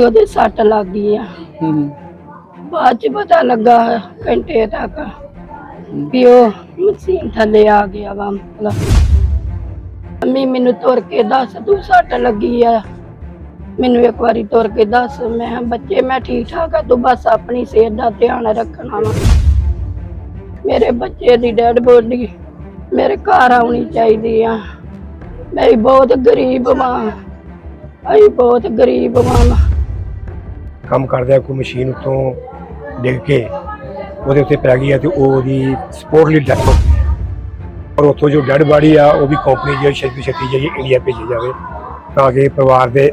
ਵੀ ਉਹਦੇ ਸੱਟ ਲੱਗ ਗਈ ਆ। ਹੂੰ ਹੂੰ। ਬਾਅਦ ਚ ਪਤਾ ਲੱਗਾ ਘੰਟੇ ਤੱਕ ਵੀ ਉਹ ਮਸ਼ੀਨ ਥੱਲੇ ਆ ਗਿਆ ਵਾ ਮਤਲਬ। ਮੰਮੀ ਮੈਨੂੰ ਤੁਰ ਕੇ ਦੱਸ ਤੂੰ ਸੱਟ ਲੱਗੀ ਆ। ਮੈਨੂੰ ਇੱਕ ਵਾਰੀ ਤੁਰ ਕੇ ਦੱਸ ਮੈਂ ਕਿਹਾ, ਬੱਚੇ ਮੈਂ ਠੀਕ ਠਾਕ ਆ ਤੂੰ ਬਸ ਆਪਣੀ ਸਿਹਤ ਦਾ ਧਿਆਨ ਰੱਖਣਾ ਵਾ। ਮੇਰੇ ਬੱਚੇ ਦੀ ਡੈਡ ਬੋਡੀ ਮੇਰੇ ਘਰ ਆਉਣੀ ਚਾਹੀਦੀ ਆ। ਮੈਂ ਬਹੁਤ ਗਰੀਬ ਮਾਂ ਅਸੀਂ ਬਹੁਤ ਗਰੀਬ ਮਾਂ ਕੰਮ ਕਰਦਿਆਂ ਕੋਈ ਮਸ਼ੀਨ ਉੱਤੋਂ ਡਿੱਗ ਕੇ ਉਹਦੇ ਉੱਤੇ ਪੈ ਗਈ ਹੈ ਤੇ ਉਹ ਉਹਦੀ ਸਪੋਰਟਲੀ ਡੈਥ ਹੋ ਗਈ ਔਰ ਉੱਥੋਂ ਜੋ ਡੈਡ ਬਾਡੀ ਆ, ਉਹ ਵੀ ਕੰਪਨੀ ਜਿਹੜੀ ਛੇਤੀ ਛੇਤੀ ਜਿਹੜੀ ਇੰਡੀਆ ਭੇਜੀ ਜਾਵੇ ਤਾਂ ਕਿ ਪਰਿਵਾਰ ਦੇ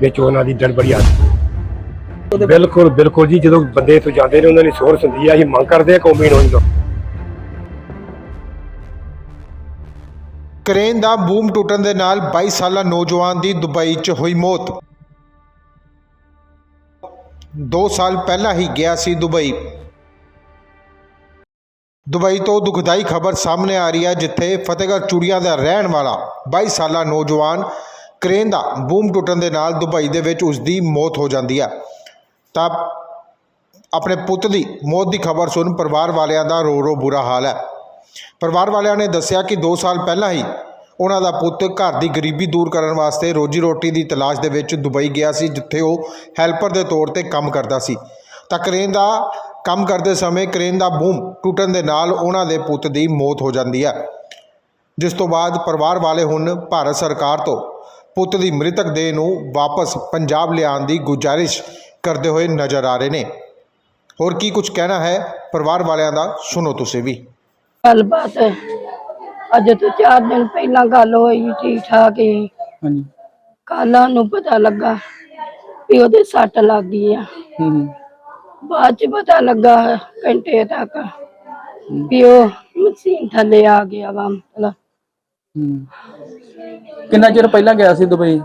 ਵਿੱਚ ਉਹਨਾਂ ਦੀ ਡੈਡ ਬਾਡੀ ਆ ਸਕੇ ਬਿਲਕੁਲ ਬਿਲਕੁਲ ਜੀ, ਜਦੋਂ ਬੰਦੇ ਇੱਥੋਂ ਜਾਂਦੇ ਨੇ, ਉਹਨਾਂ ਦੀ ਸੋਰਸ ਹੁੰਦੀ ਆ, ਅਸੀਂ ਮੰਗ ਕਰਦੇ ਆ ਕੌਮੀ ਨੂੰ ਤੋਂ ਦਾ ਬੂਮ ਟੁੱਟਣ ਦੇ ਨਾਲ 22 ਸਾਲਾ ਨੌਜਵਾਨ ਦੀ ਦੁਬਈ 'ਚ ਹੋਈ ਮੌਤ। 2 ਸਾਲ ਪਹਿਲਾਂ ਹੀ ਗਿਆ ਸੀ ਦੁਬਈ। ਦੁਬਈ ਤੋਂ ਦੁਖਦਾਈ ਖਬਰ ਸਾਹਮਣੇ ਆ ਰਹੀ ਹੈ, ਜਿੱਥੇ ਫਤਿਹਗੜ੍ਹ ਚੂੜੀਆਂ ਦਾ ਰਹਿਣ ਵਾਲਾ 22 ਸਾਲਾ ਨੌਜਵਾਨ ਕ੍ਰੇਨ ਦਾ ਬੂਮ ਟੁੱਟਣ ਦੇ ਨਾਲ ਦੁਬਈ ਦੇ ਵਿੱਚ ਉਸ ਦੀ ਮੌਤ ਹੋ ਜਾਂਦੀ ਹੈ। ਤਾਂ ਆਪਣੇ ਪੁੱਤ ਦੀ ਮੌਤ ਦੀ ਖਬਰ ਸੁਣ ਪਰਿਵਾਰ ਵਾਲਿਆਂ ਦਾ ਰੋ ਰੋ ਬੁਰਾ ਹਾਲ ਹੈ। ਪਰਿਵਾਰ ਵਾਲਿਆਂ ਨੇ ਦੱਸਿਆ ਕਿ 2 ਸਾਲ ਪਹਿਲਾਂ ਹੀ ਉਹਨਾਂ ਦਾ ਪੁੱਤ ਘਰ ਦੀ ਗਰੀਬੀ ਦੂਰ ਕਰਨ ਵਾਸਤੇ ਰੋਜੀ ਰੋਟੀ ਦੀ ਤਲਾਸ਼ ਦੇ ਵਿੱਚ ਦੁਬਈ ਗਿਆ ਸੀ, ਜਿੱਥੇ ਉਹ ਹੈਲਪਰ ਦੇ ਤੌਰ ਤੇ ਕੰਮ ਕਰਦਾ ਸੀ। ਤਾਂ ਕਰੇਨ ਦਾ ਕੰਮ ਕਰਦੇ ਸਮੇਂ ਕਰੇਨ ਦਾ ਬੂਮ ਟੁੱਟਣ ਦੇ ਨਾਲ ਉਹਨਾਂ ਦੇ ਪੁੱਤ ਦੀ ਮੌਤ ਹੋ ਜਾਂਦੀ ਹੈ। ਜਿਸ ਤੋਂ ਬਾਅਦ ਪਰਿਵਾਰ ਵਾਲੇ ਹੁਣ ਭਾਰਤ ਸਰਕਾਰ ਤੋਂ ਪੁੱਤ ਦੀ ਮ੍ਰਿਤਕ ਦੇਹ ਨੂੰ ਵਾਪਸ ਪੰਜਾਬ ਲਿਆਉਣ ਦੀ ਗੁਜ਼ਾਰਿਸ਼ ਕਰਦੇ ਹੋਏ ਨਜ਼ਰ ਆ ਰਹੇ ਨੇ। ਹੋਰ ਕੀ ਕੁਝ ਕਹਿਣਾ ਹੈ? ਪਰਿਵਾਰ ਵਾਲਿਆਂ ਦਾ ਸੁਣੋ ਤੁਸੀਂ ਵੀ। ਗੱਲਬਾਤ ਅੱਜ ਤੋਂ 4 ਦਿਨ ਪਹਿਲਾਂ ਗੱਲ ਹੋਈ ਠੀਕ ਠਾਕ ਹੀ। ਹਾਂਜੀ। ਕੱਲ੍ਹ ਨੂੰ ਪਤਾ ਲੱਗਾ ਵੀ ਉਹਦੇ ਸੱਟ ਲੱਗ ਗਈ ਆ। ਹੂੰ ਹੂੰ। ਬਾਅਦ ਚ ਪਤਾ ਲੱਗਾ ਘੰਟੇ ਤੱਕ ਵੀ ਉਹ ਮਸ਼ੀਨ ਥੱਲੇ ਆ ਗਿਆ ਵਾ ਮਤਲਬ। ਹੂੰ। ਕਿੰਨਾ ਚਿਰ ਪਹਿਲਾਂ ਗਿਆ ਸੀ ਦੁਬਈ?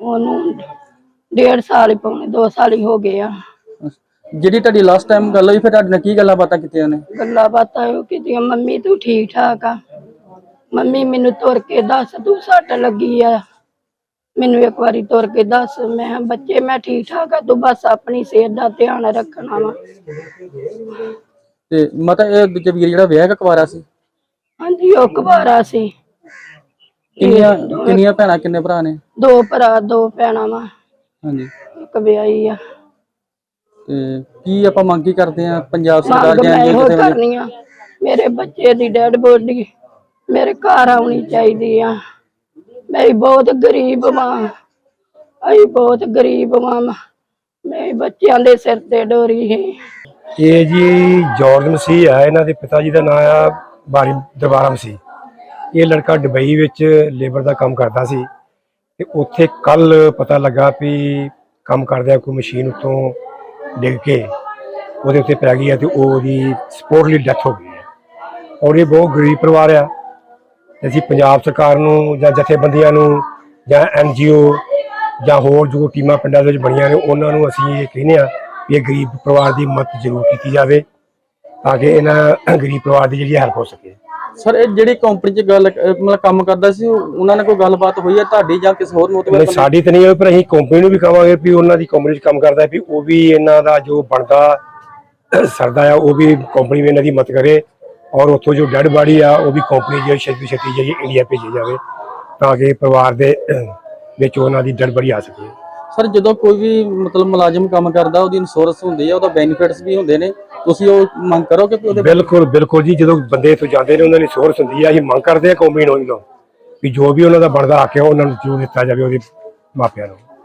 ਉਹਨੂੰ ਡੇਢ ਸਾਲ ਹੀ ਪੌਣੇ 2 ਸਾਲ ਹੀ ਹੋ ਗਏ ਆ। ਜਿਹੜੀ ਤੁਹਾਡੀ ਲਾਸਟ ਟਾਈਮ ਗੱਲ ਹੋਈ ਫਿਰ ਤੁਹਾਡੇ ਨਾਲ ਕੀ ਗੱਲਾਂ ਬਾਤਾਂ ਕੀਤੀਆਂ ਨੇ ਗੱਲਾਂ ਬਾਤਾਂ ਉਹ ਕੀਤੀਆਂ ਮੰਮੀ ਤੂੰ ਠੀਕ ਠਾਕ ਆ? ਮੰਮੀ ਮੈਨੂੰ ਤੁਰ ਕੇ ਦੱਸ ਤੂੰ ਸੱਟ ਲੱਗੀ ਆ। ਮੈਨੂੰ ਇੱਕ ਵਾਰੀ ਤੁਰ ਕੇ ਦੱਸ। ਮੈਂ ਬੱਚੇ ਮੈਂ ਠੀਕ ਠਾਕ ਆ ਤੂੰ ਬਸ ਆਪਣੀ ਸਿਹਤ ਦਾ ਧਿਆਨ ਰੱਖਣਾ ਵਾ। ਤੇ ਮਤਾ ਇਹ ਦੂਜੇ ਵੀਰ ਜਿਹੜਾ ਵਿਆਹ ਕਕਵਾਰਾ ਸੀ? ਹਾਂਜੀ ਉਹ ਕੁਵਾਰਾ ਸੀ। ਕਿੰਨੀਆਂ ਕਿੰਨੀਆਂ ਭੈਣਾਂ ਕਿੰਨੇ ਭਰਾ ਨੇ? ਦੋ ਭਰਾ ਦੋ ਭੈਣਾਂ ਵਾ। ਹਾਂਜੀ। ਇੱਕ ਵਿਆਹੀ ਆ। ਤੇ ਕੀ ਆਪਾਂ ਮੰਗ ਕੀ ਕਰਦੇ ਆ? ਪੰਜਾਬ ਸਰਕਾਰ ਜਾਂ ਕਰਨੀ ਆ। ਮੇਰੇ ਬੱਚੇ ਦੀ ਡੈਡ ਬੋਡੀ ਮੇਰੇ ਘਰ ਆਉਣੀ ਚਾਹੀਦੀ ਆ। ਮੈਂ ਬਹੁਤ ਗਰੀਬ ਮਾਂ ਅਸੀਂ ਬਹੁਤ ਗਰੀਬ ਮਾਂ ਮੈਂ ਬੱਚਿਆਂ ਦੇ ਸਿਰ ਤੇ ਡੋਰੀ ਹੈ ਇਹ ਜੀ ਜਾਰਜ ਮਸੀਹ ਆ ਇਹਨਾਂ ਦੇ ਪਿਤਾ ਜੀ ਦਾ ਨਾਮ ਆ ਬਾਰੀ ਦਰਬਾਰਾ ਮਸੀਹ। ਇਹ ਲੜਕਾ ਦੁਬਈ ਵਿੱਚ ਲੇਬਰ ਦਾ ਕੰਮ ਕਰਦਾ ਸੀ ਤੇ ਉੱਥੇ ਕੱਲ ਪਤਾ ਲੱਗਾ ਵੀ ਕੰਮ ਕਰਦਿਆਂ ਕੋਈ ਮਸ਼ੀਨ ਉੱਤੋਂ ਡਿੱਗ ਕੇ ਉਹਦੇ ਉੱਤੇ ਪੈ ਗਈ ਹੈ ਤੇ ਉਹਦੀ ਸਪੋਰਟਲੀ ਡੈਥ ਹੋ ਗਈ ਹੈ ਔਰ ਇਹ ਬਹੁਤ ਗਰੀਬ ਪਰਿਵਾਰ ਆ। ਅਸੀਂ ਪੰਜਾਬ ਸਰਕਾਰ ਨੂੰ ਜਾਂ ਜਥੇਬੰਦੀਆਂ ਨੂੰ ਜਾਂ ਐਨਜੀਓ ਜਾਂ ਹੋਰ ਜੋ ਟੀਮਾਂ ਪਿੰਡਾਂ ਦੇ ਵਿੱਚ ਬਣੀਆਂ ਨੇ ਉਹਨਾਂ ਨੂੰ ਅਸੀਂ ਇਹ ਕਹਿੰਦੇ ਆ ਵੀ ਇਹ ਗਰੀਬ ਪਰਿਵਾਰ ਦੀ ਮਦਦ ਜ਼ਰੂਰ ਕੀਤੀ ਜਾਵੇ ਤਾਂ ਕਿ ਇਹਨਾਂ ਗਰੀਬ ਪਰਿਵਾਰ ਦੀ ਜਿਹੜੀ ਹੈਲਪ ਹੋ ਸਕੇ। ਸਰ ਇਹ ਜਿਹੜੀ ਕੰਪਨੀ 'ਚ ਗੱਲ ਮਤਲਬ ਕੰਮ ਕਰਦਾ ਸੀ ਉਹ- ਉਹਨਾਂ ਨਾਲ ਕੋਈ ਗੱਲਬਾਤ ਹੋਈ ਹੈ ਤੁਹਾਡੀ ਜਾਂ ਕਿਸੇ ਹੋਰ ਨਹੀਂ ਮੋਤਬਰ ਸਾਡੀ ਤਾਂ ਨਹੀਂ ਹੋਈ ਪਰ ਅਸੀਂ ਕੰਪਨੀ ਨੂੰ ਵੀ ਕਹਾਂਗੇ ਵੀ ਉਹਨਾਂ ਦੀ ਕੰਪਨੀ 'ਚ ਕੰਮ ਕਰਦਾ ਵੀ ਉਹ ਵੀ ਇਹਨਾਂ ਦਾ ਜੋ ਬਣਦਾ ਸਰਦਾ ਆ ਉਹ ਵੀ ਕੰਪਨੀ ਵੀ ਇਹਨਾਂ ਦੀ ਮਦਦ ਕਰੇ। ਔਰ ਉੱਥੋਂ ਜੋ ਡੈਡ ਬਾਡੀ ਆ ਉਹ ਵੀ ਕੰਪਨੀ ਜਿਹੜੀ ਛੇਤੀ ਛੇਤੀ ਜਿਹੜੀ ਇੰਡੀਆ ਭੇਜੀ ਜਾਵੇ ਤਾਂ ਕਿ ਪਰਿਵਾਰ ਦੇ ਵਿੱਚ ਉਹਨਾਂ ਦੀ ਡੈਡ ਬਾਡੀ ਆ ਸਕੇ। ਸਰ ਜਦੋਂ ਕੋਈ ਵੀ ਮਤਲਬ ਮੁਲਾਜ਼ਮ ਕੰਮ ਕਰਦਾ ਉਹਦੀ ਇੰਸ਼ੋਰੈਂਸ ਹੁੰਦੀ ਹੈ ਉਹਦਾ ਬੈਨੀਫਿਟਸ ਵੀ ਹੁੰਦੇ ਨੇ ਤੁਸੀਂ ਉਹ ਮੰਗ ਕਰੋਗੇ ਕਿ ਉਹਦੇ ਬਿਲਕੁਲ ਬਿਲਕੁਲ ਜੀ ਜਦੋਂ ਬੰਦੇ ਇੱਥੋਂ ਜਾਂਦੇ ਨੇ ਉਹਨਾਂ ਦੀ ਸੋਰਸ ਹੁੰਦੀ ਆ ਅਸੀਂ ਮੰਗ ਕਰਦੇ ਆ ਕੌਮੀ ਨੂੰ ਵੀ ਜੋ ਵੀ ਉਹਨਾਂ ਦਾ ਬਣਦਾ ਹੱਕ ਹੈ ਉਹਨਾਂ ਨੂੰ ਜ਼ਰੂਰ ਦਿੱਤਾ ਜਾਵੇ ਉਹਦੇ ਮਾਪਿਆਂ ਨੂੰ।